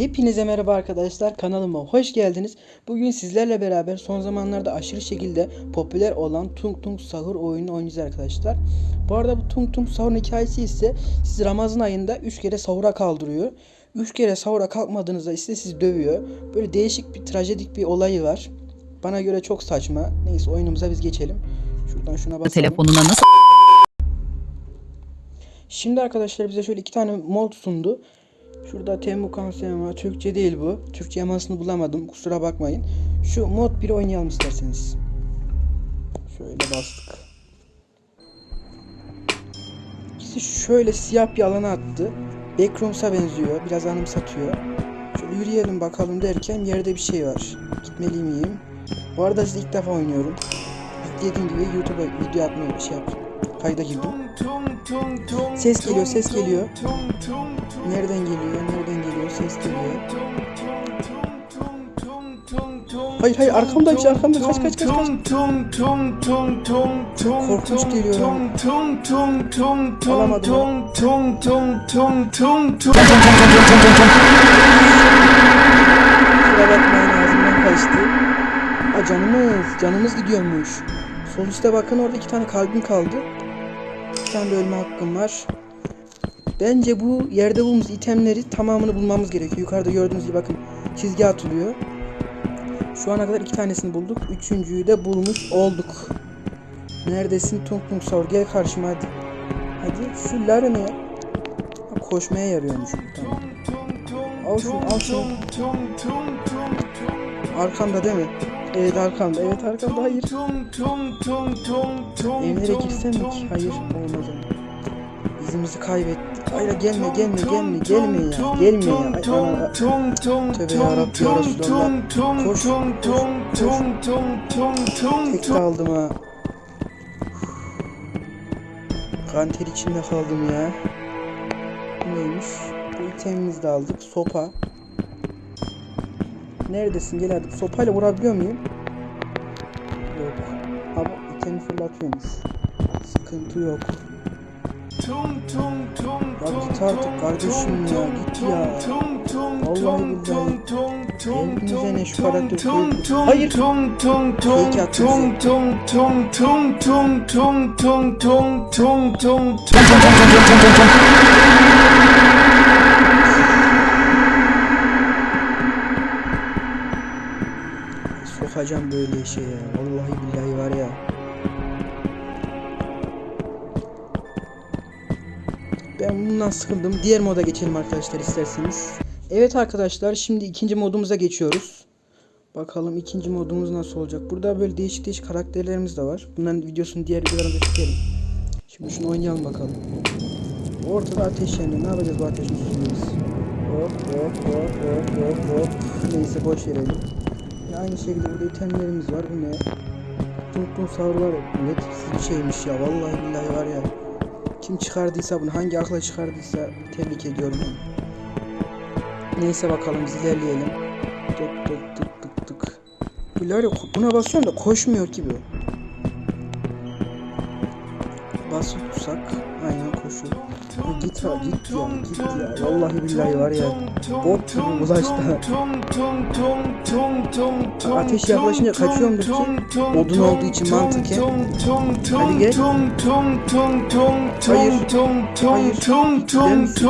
Hepinize merhaba arkadaşlar kanalıma hoş geldiniz. Bugün sizlerle beraber son zamanlarda aşırı şekilde popüler olan Tung Tung Sahur oyununu oynayacağız arkadaşlar. Bu arada bu Tung Tung Sahur'un hikayesi ise siz Ramazan ayında 3 kere sahura kaldırıyor. 3 kere sahura kalkmadığınızda ise sizi dövüyor. Böyle değişik bir trajedik bir olayı var. Bana göre çok saçma. Neyse oyunumuza biz geçelim. Şuradan şuna basalım. telefonuna nasıl Şimdi arkadaşlar bize şöyle iki tane mod sundu. Şurada Temukan Sema Türkçe değil bu. Türkçe yamasını bulamadım. Kusura bakmayın. Şu mod 1 oynayalım isterseniz. Şöyle bastık. Bizi şöyle siyah bir alana attı. Backrooms'a benziyor. Biraz anımsatıyor. Şöyle yürüyelim bakalım derken yerde bir şey var. Gitmeli miyim? Bu arada size ilk defa oynuyorum. Dediğim gibi YouTube'a video atmaya şey yaptım. Kayda girdim. Ses geliyor, ses geliyor. Nereden geliyor? Nereden geliyor? Ses geliyor. Hayır hayır arkamdaymış arkamda kaç kaç kaç kaç. Çok korkunç geliyor. Alamadım. Kusura bakmayın ağzımdan kaçtı. Aa canımız, canımız gidiyormuş. Sol üstte bakın orada iki tane kalbim kaldı. Bir tane de ölme hakkım var. Bence bu yerde bulduğumuz itemleri tamamını bulmamız gerekiyor. Yukarıda gördüğünüz gibi bakın çizgi atılıyor. Şu ana kadar iki tanesini bulduk. Üçüncüyü de bulmuş olduk. Neredesin Tung Tung Saur? Gel karşıma hadi. Hadi şu Lara ne ya? Ha, koşmaya yarıyormuş. Tamam. Al şunu al şunu. Arkamda değil mi? Evet arkamda. Evet arkamda. Hayır. Evlere girsem mi ki? Hayır. Olmaz ama. İzimizi kaybettik. Hayır gelme gelme gelme gelme ya. Gelme ya. Ay, ana, Tövbe yarabbi ya Resulallah. Koş koş koş. Tek kaldım ha. Kanter içinde kaldım ya. Neymiş? Bu itemimizi de aldık. Sopa. Neredesin? Gel hadi. Sopayla vurabiliyor muyum? Yok. Ama itemi fırlatıyormuş. Sıkıntı yok. Ya git artık kardeşim ya. Git ya. Vallahi billahi. Hepinize ne şu karakter Hayır. Fake attı bize. Sokacağım böyle işe ya. Vallahi billahi var ya. Ben bundan sıkıldım. Diğer moda geçelim arkadaşlar isterseniz. Evet arkadaşlar şimdi ikinci modumuza geçiyoruz. Bakalım ikinci modumuz nasıl olacak. Burada böyle değişik değişik karakterlerimiz de var. Bunların videosunu diğer videolarında çekelim. Şimdi şunu oynayalım bakalım. Ortada ateş yanıyor. Ne yapacağız bu ateşin üstünde? Hop hop hop hop hop hop. Neyse boş verelim. Yine aynı şekilde burada itemlerimiz var. Bu ne? Tuntun savrular ne tipsiz bir şeymiş ya. Vallahi billahi var ya. Kim çıkardıysa bunu hangi akla çıkardıysa tebrik ediyorum. Neyse bakalım biz ilerleyelim. Tık tık tık tık tık. Billahi buna basıyorum da koşmuyor gibi. Basıp tutsak aynen koşuyor. Ya git ha git ya git ya. Vallahi billahi var ya. Bot gibi ulaştı. Ateş yaklaşınca kaçıyorumdur ki odun olduğu için mantıken. Hadi gel. Hayır. Hayır. Der misin?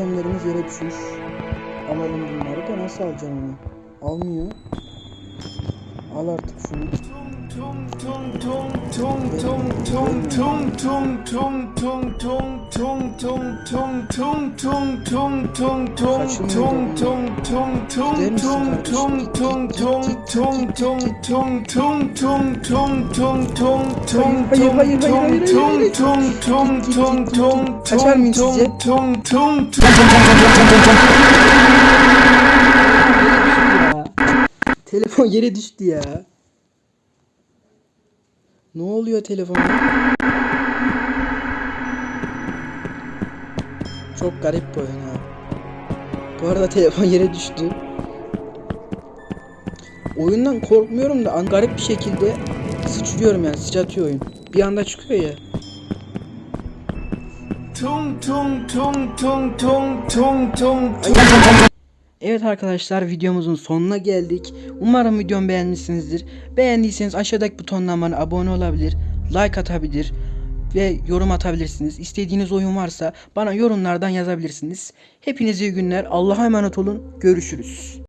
İtemlerimiz yere düşmüş. Alalım bunları da nasıl alacağım onu? Almıyor. Al artık şunu. Hayır hayır hayır hayır hayır. hayır. Kaçar mıyım sizce? Telefon yere düştü ya. Ne oluyor telefona? Çok garip bir oyun ha. Bu arada telefon yere düştü. Oyundan korkmuyorum da an- garip bir şekilde sıçrıyorum yani sıçratıyor oyun. Bir anda çıkıyor ya. Tung tung tung tung tung tung tung tung. Evet arkadaşlar videomuzun sonuna geldik. Umarım videomu beğenmişsinizdir. Beğendiyseniz aşağıdaki butondan bana abone olabilir, like atabilir ve yorum atabilirsiniz. İstediğiniz oyun varsa bana yorumlardan yazabilirsiniz. Hepinize iyi günler. Allah'a emanet olun. Görüşürüz.